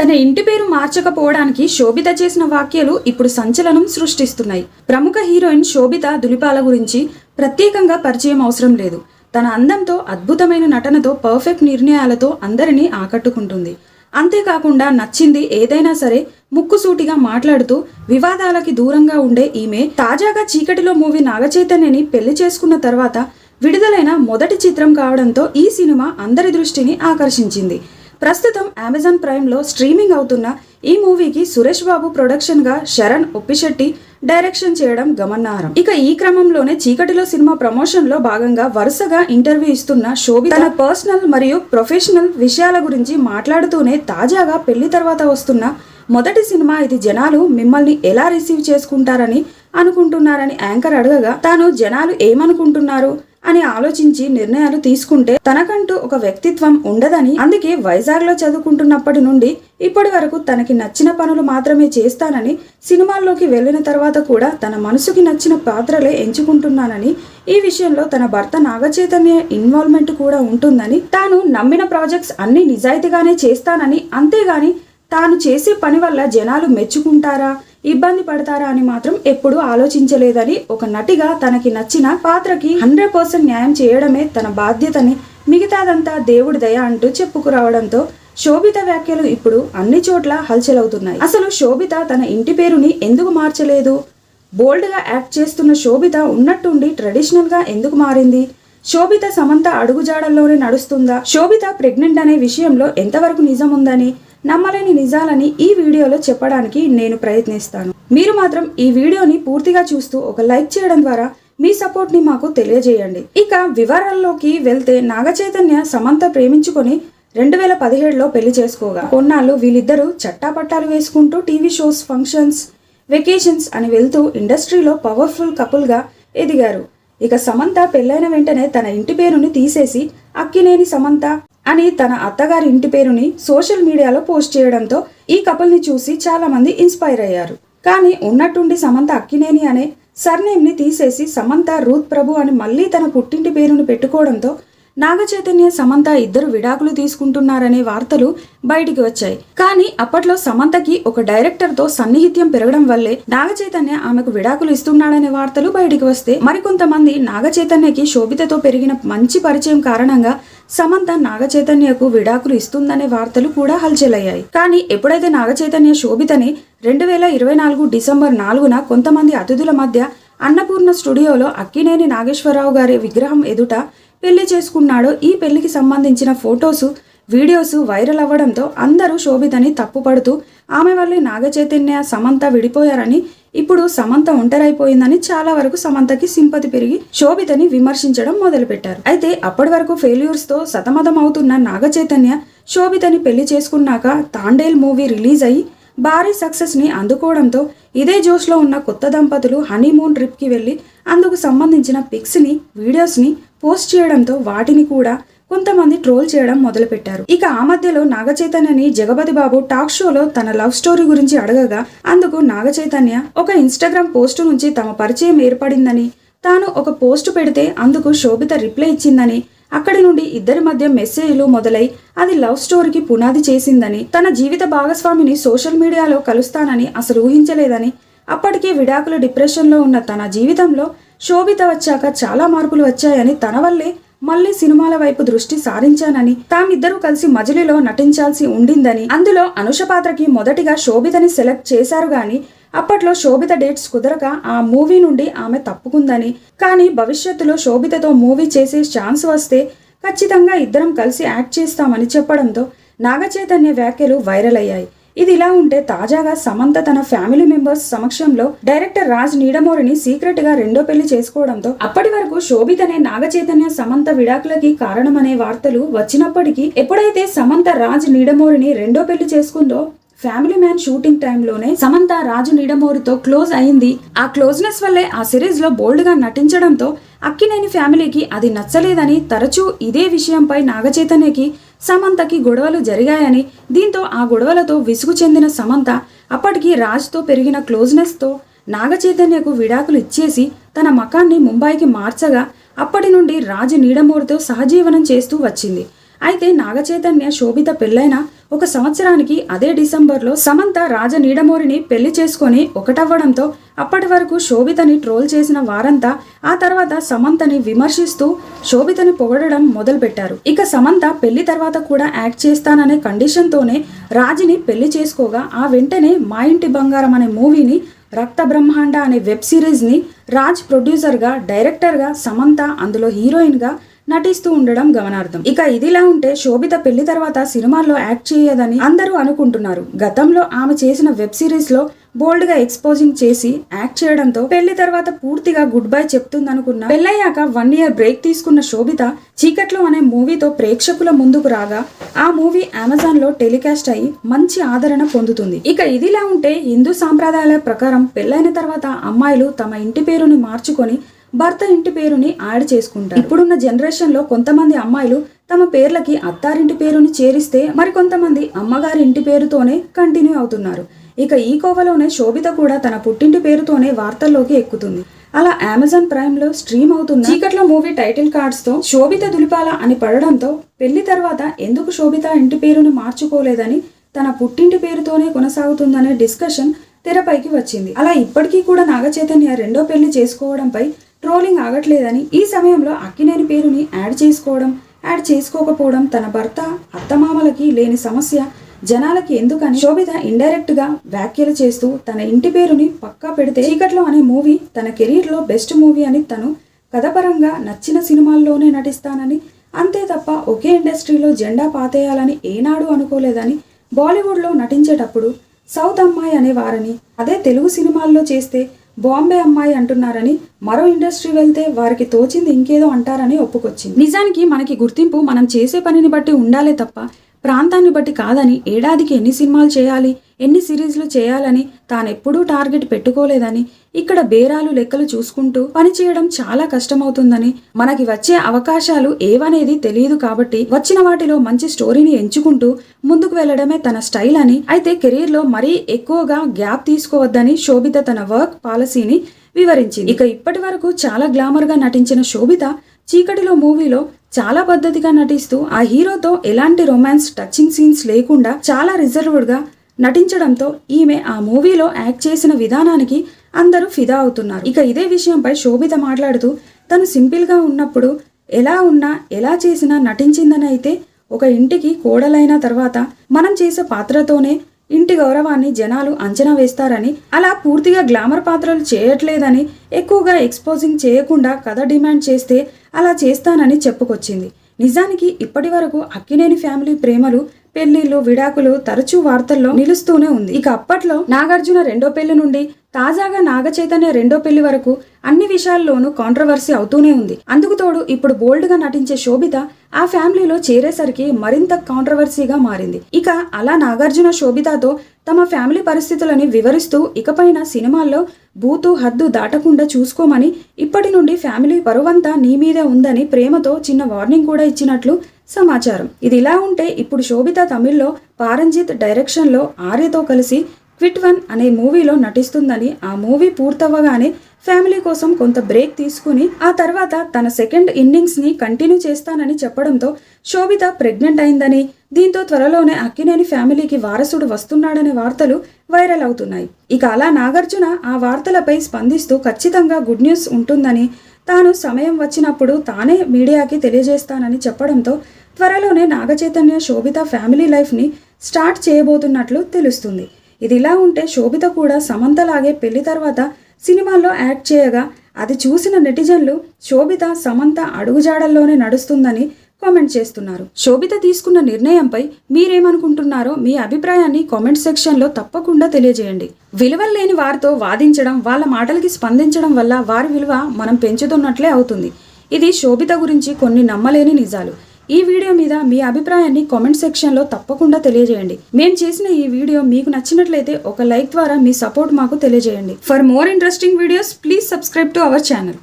తన ఇంటి పేరు మార్చకపోవడానికి శోభిత చేసిన వ్యాఖ్యలు ఇప్పుడు సంచలనం సృష్టిస్తున్నాయి. ప్రముఖ హీరోయిన్ శోభిత దులిపాల గురించి ప్రత్యేకంగా పరిచయం అవసరం లేదు. తన అందంతో అద్భుతమైన నటనతో పర్ఫెక్ట్ నిర్ణయాలతో అందరినీ ఆకట్టుకుంటుంది. అంతేకాకుండా నచ్చింది ఏదైనా సరే ముక్కుసూటిగా మాట్లాడుతూ వివాదాలకి దూరంగా ఉండే ఈమె తాజాగా చీకటిలో మూవీ నాగచైతన్యని పెళ్ళి చేసుకున్న తర్వాత విడుదలైన మొదటి చిత్రం కావడంతో ఈ సినిమా అందరి దృష్టిని ఆకర్షించింది. ప్రస్తుతం అమెజాన్ ప్రైమ్లో స్ట్రీమింగ్ అవుతున్న ఈ మూవీకి సురేష్ బాబు ప్రొడక్షన్గా శరణ్ ఒప్పిశెట్టి డైరెక్షన్ చేయడం గమనార్హం. ఇక ఈ క్రమంలోనే చీకటిలో సినిమా ప్రమోషన్లో భాగంగా వరుసగా ఇంటర్వ్యూ ఇస్తున్న శోభి తన పర్సనల్ మరియు ప్రొఫెషనల్ విషయాల గురించి మాట్లాడుతూనే తాజాగా పెళ్ళి తర్వాత వస్తున్న మొదటి సినిమా ఇది జనాలు మిమ్మల్ని ఎలా రిసీవ్ చేసుకుంటారని అనుకుంటున్నారని యాంకర్ అడగగా తాను జనాలు ఏమనుకుంటున్నారు? అని ఆలోచించి నిర్ణయాలు తీసుకుంటే తనకంటూ ఒక వ్యక్తిత్వం ఉండదని అందుకే వైజాగ్లో చదువుకుంటున్నప్పటి నుండి ఇప్పటి వరకు తనకి నచ్చిన పనులు మాత్రమే చేస్తానని సినిమాల్లోకి వెళ్ళిన తర్వాత కూడా తన మనసుకి నచ్చిన పాత్రలే ఎంచుకుంటున్నానని ఈ విషయంలో తన భర్త నాగచైతన్య ఇన్వాల్వ్మెంట్ కూడా ఉంటుందని తాను నమ్మిన ప్రాజెక్ట్స్ అన్ని నిజాయితీగానే చేస్తానని అంతేగాని తాను చేసే పని వల్ల జనాలు మెచ్చుకుంటారా? ఇబ్బంది పడతారా అని మాత్రం ఎప్పుడూ ఆలోచించలేదని ఒక నటిగా తనకి నచ్చిన పాత్రకి హండ్రెడ్ పర్సెంట్ న్యాయం చేయడమే తన బాధ్యతని మిగతాదంతా దేవుడి దయ అంటూ చెప్పుకురావడంతో శోభిత వ్యాఖ్యలు ఇప్పుడు అన్ని చోట్ల హల్చలవుతున్నాయి. అసలు శోభిత తన ఇంటి పేరుని ఎందుకు మార్చలేదు? బోల్డ్గా యాక్ట్ చేస్తున్న శోభిత ఉన్నట్టుండి ట్రెడిషనల్గా ఎందుకు మారింది? శోభిత సమంత అడుగుజాడల్లోనే నడుస్తుందా? శోభిత ప్రెగ్నెంట్ అనే విషయంలో ఎంతవరకు నిజం ఉందని నమ్మలేని నిజాలని ఈ వీడియోలో చెప్పడానికి నేను ప్రయత్నిస్తాను. మీరు మాత్రం ఈ వీడియోని పూర్తిగా చూస్తూ ఒక లైక్ చేయడం ద్వారా మీ సపోర్ట్ని మాకు తెలియజేయండి. ఇక వివరాల్లోకి వెళ్తే నాగచైతన్య సమంత ప్రేమించుకొని రెండు వేల పదిహేడులో పెళ్ళి చేసుకోగా. కొన్నాళ్ళు వీళ్ళిద్దరూ చట్టాపట్టాలు వేసుకుంటూ టీవీ షోస్ ఫంక్షన్స్ వెకేషన్స్ అని వెళ్తూ ఇండస్ట్రీలో పవర్ఫుల్ కపుల్గా ఎదిగారు. ఇక సమంత పెళ్ళైన వెంటనే తన ఇంటి పేరుని తీసేసి అక్కినేని సమంత అని తన అత్తగారి ఇంటి పేరుని సోషల్ మీడియాలో పోస్ట్ చేయడంతో ఈ కపుల్ని చూసి చాలా మంది ఇన్స్పైర్ అయ్యారు. కానీ ఉన్నట్టుండి సమంత అక్కినేని అనే సర్నేమ్ని తీసేసి సమంత రూత్ ప్రభు అని మళ్ళీ తన పుట్టింటి పేరును పెట్టుకోవడంతో నాగచైతన్య సమంత ఇద్దరు విడాకులు తీసుకుంటున్నారనే వార్తలు బయటికి వచ్చాయి. కానీ అప్పట్లో సమంతకి ఒక డైరెక్టర్తో సన్నిహిత్యం పెరగడం వల్లే నాగచైతన్య ఆమెకు విడాకులు ఇస్తున్నాడనే వార్తలు బయటికి వస్తే మరికొంతమంది నాగచైతన్యకి శోభితతో పెరిగిన మంచి పరిచయం కారణంగా సమంత నాగచైతన్యకు విడాకులు ఇస్తుందనే వార్తలు కూడా హల్చలయ్యాయి. కానీ ఎప్పుడైతే నాగచైతన్య శోభితని రెండు వేల ఇరవై నాలుగు డిసెంబర్ నాలుగున కొంతమంది అతిథుల మధ్య అన్నపూర్ణ స్టూడియోలో అక్కినేని నాగేశ్వరరావు గారి విగ్రహం ఎదుట పెళ్ళి చేసుకున్నాడో. ఈ పెళ్ళికి సంబంధించిన ఫొటోసు వీడియోస్ వైరల్ అవ్వడంతో అందరూ శోభితని తప్పుపడుతూ ఆమె వల్లే నాగచైతన్య సమంత విడిపోయారని ఇప్పుడు సమంత ఒంటరైపోయిందని చాలా వరకు సమంతకి సింపతి పెరిగి శోభితని విమర్శించడం మొదలుపెట్టారు. అయితే అప్పటి వరకు ఫెయిల్యూర్స్తో సతమతం అవుతున్న నాగచైతన్య శోభితని పెళ్ళి చేసుకున్నాక తాండేల్ మూవీ రిలీజ్ అయ్యి భారీ సక్సెస్ని అందుకోవడంతో ఇదే జోష్లో ఉన్న కొత్త దంపతులు హనీమూన్ ట్రిప్కి వెళ్ళి అందుకు సంబంధించిన పిక్స్ని వీడియోస్ని పోస్ట్ చేయడంతో వాటిని కూడా కొంతమంది ట్రోల్ చేయడం మొదలుపెట్టారు. ఇక ఆ మధ్యలో నాగచైతన్యని జగపతి బాబు టాక్ షోలో తన లవ్ స్టోరీ గురించి అడగగా అందుకు నాగచైతన్య ఒక ఇన్స్టాగ్రామ్ పోస్టు నుంచి తమ పరిచయం ఏర్పడిందని తాను ఒక పోస్ట్ పెడితే అందుకు శోభిత రిప్లై ఇచ్చిందని అక్కడి నుండి ఇద్దరి మధ్య మెసేజ్లు మొదలై అది లవ్ స్టోరీకి పునాది చేసిందని తన జీవిత భాగస్వామిని సోషల్ మీడియాలో కలుస్తానని అసలు ఊహించలేదని అప్పటికే విడాకుల డిప్రెషన్లో ఉన్న తన జీవితంలో శోభిత వచ్చాక చాలా మార్పులు వచ్చాయని తన వల్లే మళ్ళీ సినిమాల వైపు దృష్టి సారించానని తామిద్దరూ కలిసి మజిలీలో నటించాల్సి ఉండిందని. అందులో అనుష పాత్రకి మొదటిగా శోభితని సెలెక్ట్ చేశారు గాని అప్పట్లో శోభిత డేట్స్ కుదరక ఆ మూవీ నుండి ఆమె తప్పుకుందని. కానీ భవిష్యత్తులో శోభితతో మూవీ చేసే ఛాన్స్ వస్తే ఖచ్చితంగా ఇద్దరం కలిసి యాక్ట్ చేస్తామని చెప్పడంతో నాగచైతన్య వ్యాఖ్యలు వైరల్ అయ్యాయి. ఇది ఇలా ఉంటే తాజాగా సమంత తన ఫ్యామిలీ మెంబర్స్ సమక్షంలో డైరెక్టర్ రాజ్ నీడమోరిని సీక్రెట్గా రెండో పెళ్ళి చేసుకోవడంతో అప్పటి వరకు శోభితనే నాగచైతన్య సమంత విడాకులకి కారణమనే వార్తలు వచ్చినప్పటికీ ఎప్పుడైతే సమంత రాజ్ నీడమోరిని రెండో పెళ్ళి చేసుకుందో ఫ్యామిలీ మ్యాన్ షూటింగ్ టైంలోనే సమంత రాజు నీడమోరితో క్లోజ్ అయింది. ఆ క్లోజ్నెస్ వల్లే ఆ సిరీస్లో బోల్డ్గా నటించడంతో అక్కినేని ఫ్యామిలీకి అది నచ్చలేదని తరచూ ఇదే విషయంపై నాగచైతన్యకి సమంతకి గొడవలు జరిగాయని దీంతో ఆ గొడవలతో విసుగు చెందిన సమంత అప్పటికి రాజ్తో పెరిగిన క్లోజ్నెస్తో నాగచైతన్యకు విడాకులు ఇచ్చేసి తన మకాన్ని ముంబైకి మార్చగా అప్పటి నుండి రాజు నీడమూరితో సహజీవనం చేస్తూ వచ్చింది. అయితే నాగచైతన్య శోభిత పెళ్ళైన ఒక సంవత్సరానికి అదే డిసెంబర్లో సమంత రాజ నీడమోరిని పెళ్ళి చేసుకొని ఒకటవ్వడంతో అప్పటి వరకు శోభితని ట్రోల్ చేసిన వారంతా ఆ తర్వాత సమంతని విమర్శిస్తూ శోభితని పొగడడం మొదలుపెట్టారు. ఇక సమంత పెళ్ళి తర్వాత కూడా యాక్ట్ చేస్తాననే కండిషన్తోనే రాజుని పెళ్ళి చేసుకోగా ఆ వెంటనే మా ఇంటి బంగారం అనే మూవీని రక్త బ్రహ్మాండ అనే వెబ్ సిరీస్ని రాజ్ ప్రొడ్యూసర్గా డైరెక్టర్గా సమంత అందులో హీరోయిన్గా నటిస్తూ ఉండడం గమనార్థం ఇక ఇదిలా ఉంటే శోభిత పెళ్ళి తర్వాత సినిమాల్లో యాక్ట్ చేయదని అందరూ అనుకుంటున్నారు. గతంలో ఆమె చేసిన వెబ్ సిరీస్లో బోల్డ్గా ఎక్స్పోజింగ్ చేసి యాక్ట్ చేయడంతో పెళ్ళి తర్వాత పూర్తిగా గుడ్ బై చెప్తుందనుకున్న పెళ్ళయ్యాక వన్ ఇయర్ బ్రేక్ తీసుకున్న శోభిత చీకట్లో అనే మూవీతో ప్రేక్షకుల ముందుకు రాగా ఆ మూవీ అమెజాన్లో టెలికాస్ట్ అయి మంచి ఆదరణ పొందుతుంది. ఇక ఇదిలా ఉంటే హిందూ సాంప్రదాయాల ప్రకారం పెళ్ళైన తర్వాత అమ్మాయిలు తమ ఇంటి పేరుని మార్చుకొని భర్త ఇంటి పేరుని యాడ్ చేసుకుంటారు. ఇప్పుడున్న జనరేషన్లో కొంతమంది అమ్మాయిలు తమ పేర్లకి అత్తారింటి పేరుని చేరిస్తే మరికొంతమంది అమ్మగారి ఇంటి పేరుతోనే కంటిన్యూ అవుతున్నారు. ఇక ఈ కోవలోనే శోభిత కూడా తన పుట్టింటి పేరుతోనే వార్తల్లోకి ఎక్కుతుంది. అలా అమెజాన్ ప్రైమ్లో స్ట్రీమ్ అవుతున్న చీకట్లో మూవీ టైటిల్ కార్డ్స్తో శోభిత దులిపాల అని పడడంతో పెళ్ళి తర్వాత ఎందుకు శోభిత ఇంటి పేరును మార్చుకోలేదని తన పుట్టింటి పేరుతోనే కొనసాగుతుందనే డిస్కషన్ తెరపైకి వచ్చింది. అలా ఇప్పటికీ కూడా నాగచైతన్య రెండో పెళ్ళి చేసుకోవడంపై ట్రోలింగ్ ఆగట్లేదని ఈ సమయంలో అక్కినేని పేరుని యాడ్ చేసుకోవడం యాడ్ చేసుకోకపోవడం తన భర్త అత్తమామలకి లేని సమస్య జనాలకి ఎందుకని శోభిత ఇండైరెక్ట్గా వ్యాఖ్యలు చేస్తూ తన ఇంటి పేరుని పక్కా పెడితే చీకట్లో అనే మూవీ తన కెరీర్లో బెస్ట్ మూవీ అని తను కథపరంగా నచ్చిన సినిమాల్లోనే నటిస్తానని అంతే తప్ప ఒకే ఇండస్ట్రీలో జెండా పాతేయాలని ఏనాడు అనుకోలేదని బాలీవుడ్లో నటించేటప్పుడు సౌత్ అమ్మాయి అనే వారిని అదే తెలుగు సినిమాల్లో చేస్తే బాంబే అమ్మాయి అంటున్నారని మరో ఇండస్ట్రీ వెళ్తే వారికి తోచింది ఇంకేదో అంటారని ఒప్పుకొచ్చింది. నిజానికి మనకి గుర్తింపు మనం చేసే పనిని బట్టి ఉండాలే తప్ప ప్రాంతాన్ని బట్టి కాదని ఏడాదికి ఎన్ని సినిమాలు చేయాలి ఎన్ని సిరీస్లు చేయాలని తానెప్పుడూ టార్గెట్ పెట్టుకోలేదని ఇక్కడ బేరాలు లెక్కలు చూసుకుంటూ పనిచేయడం చాలా కష్టమవుతుందని మనకి వచ్చే అవకాశాలు ఏవనేది తెలియదు కాబట్టి వచ్చిన వాటిలో మంచి స్టోరీని ఎంచుకుంటూ ముందుకు వెళ్ళడమే తన స్టైల్ అని అయితే కెరీర్లో మరీ ఎక్కువగా గ్యాప్ తీసుకోవద్దని శోభిత తన వర్క్ పాలసీని వివరించింది. ఇక ఇప్పటి వరకు చాలా గ్లామర్గా నటించిన శోభిత చీకటిలో మూవీలో చాలా పద్ధతిగా నటిస్తూ ఆ హీరోతో ఎలాంటి రొమాన్స్ టచింగ్ సీన్స్ లేకుండా చాలా రిజర్వ్డ్గా నటించడంతో ఈమె ఆ మూవీలో యాక్ట్ చేసిన విధానానికి అందరూ ఫిదా అవుతున్నారు. ఇక ఇదే విషయంపై శోభిత మాట్లాడుతూ తను సింపుల్గా ఉన్నప్పుడు ఎలా ఉన్నా ఎలా చేసినా నటించిందని అయితే ఒక ఇంటికి కోడలైన తర్వాత మనం చేసే పాత్రతోనే ఇంటి గౌరవాన్ని జనాలు అంచనా వేస్తారని అలా పూర్తిగా గ్లామర్ పాత్రలు చేయట్లేదని ఎక్కువగా ఎక్స్పోజింగ్ చేయకుండా కథ డిమాండ్ చేస్తే అలా చేస్తానని చెప్పుకొచ్చింది. నిజానికి ఇప్పటి వరకు అక్కినేని ఫ్యామిలీ ప్రేమలు పెళ్ళిళ్ళు విడాకులు తరచూ వార్తల్లో నిలుస్తూనే ఉంది. ఇక అప్పట్లో నాగార్జున రెండో పెళ్ళి నుండి తాజాగా నాగచైతన్య రెండో పెళ్ళి వరకు అన్ని విషయాల్లోనూ కాంట్రవర్సీ అవుతూనే ఉంది. అందుకు తోడు ఇప్పుడు బోల్డ్గా నటించే శోభిత ఆ ఫ్యామిలీలో చేరేసరికి మరింత కాంట్రవర్సీగా మారింది. ఇక అలా నాగార్జున శోభితతో తమ ఫ్యామిలీ పరిస్థితులని వివరిస్తూ ఇకపైన సినిమాల్లో బూతు హద్దు దాటకుండా చూసుకోమని ఇప్పటి నుండి ఫ్యామిలీ పరువంతా నీ మీదే ఉందని ప్రేమతో చిన్న వార్నింగ్ కూడా ఇచ్చినట్లు సమాచారం. ఇది ఇలా ఉంటే ఇప్పుడు శోభిత తమిళ్ళో పారంజిత్ డైరెక్షన్లో ఆర్యతో కలిసి క్విట్ వన్ అనే మూవీలో నటిస్తుందని ఆ మూవీ పూర్తవ్వగానే ఫ్యామిలీ కోసం కొంత బ్రేక్ తీసుకుని ఆ తర్వాత తన సెకండ్ ఇన్నింగ్స్ని కంటిన్యూ చేస్తానని చెప్పడంతో శోభిత ప్రెగ్నెంట్ అయిందని దీంతో త్వరలోనే అక్కినేని ఫ్యామిలీకి వారసుడు వస్తున్నాడనే వార్తలు వైరల్ అవుతున్నాయి. ఇక అలా నాగార్జున ఆ వార్తలపై స్పందిస్తూ ఖచ్చితంగా గుడ్ న్యూస్ ఉంటుందని తాను సమయం వచ్చినప్పుడు తానే మీడియాకి తెలియజేస్తానని చెప్పడంతో త్వరలోనే నాగచైతన్య శోభిత ఫ్యామిలీ లైఫ్ని స్టార్ట్ చేయబోతున్నట్లు తెలుస్తుంది. ఇది ఇలా ఉంటే శోభిత కూడా సమంతలాగే పెళ్ళి తర్వాత సినిమాల్లో యాక్ట్ చేయగా అది చూసిన నెటిజన్లు శోభిత సమంత అడుగుజాడల్లోనే నడుస్తుందని కామెంట్ చేస్తున్నారు. శోభిత తీసుకున్న నిర్ణయంపై మీరేమనుకుంటున్నారో మీ అభిప్రాయాన్ని కామెంట్ సెక్షన్లో తప్పకుండా తెలియజేయండి. విలువలు లేని వారితో వాదించడం వాళ్ళ మాటలకి స్పందించడం వల్ల వారి విలువ మనం పెంచుతున్నట్లే అవుతుంది. ఇది శోభిత గురించి కొన్ని నమ్మలేని నిజాలు. ఈ వీడియో మీద మీ అభిప్రాయాన్ని కామెంట్ సెక్షన్లో తప్పకుండా తెలియజేయండి. మేము చేసిన ఈ వీడియో మీకు నచ్చినట్లయితే ఒక లైక్ ద్వారా మీ సపోర్ట్ మాకు తెలియజేయండి. For more interesting videos please subscribe to our channel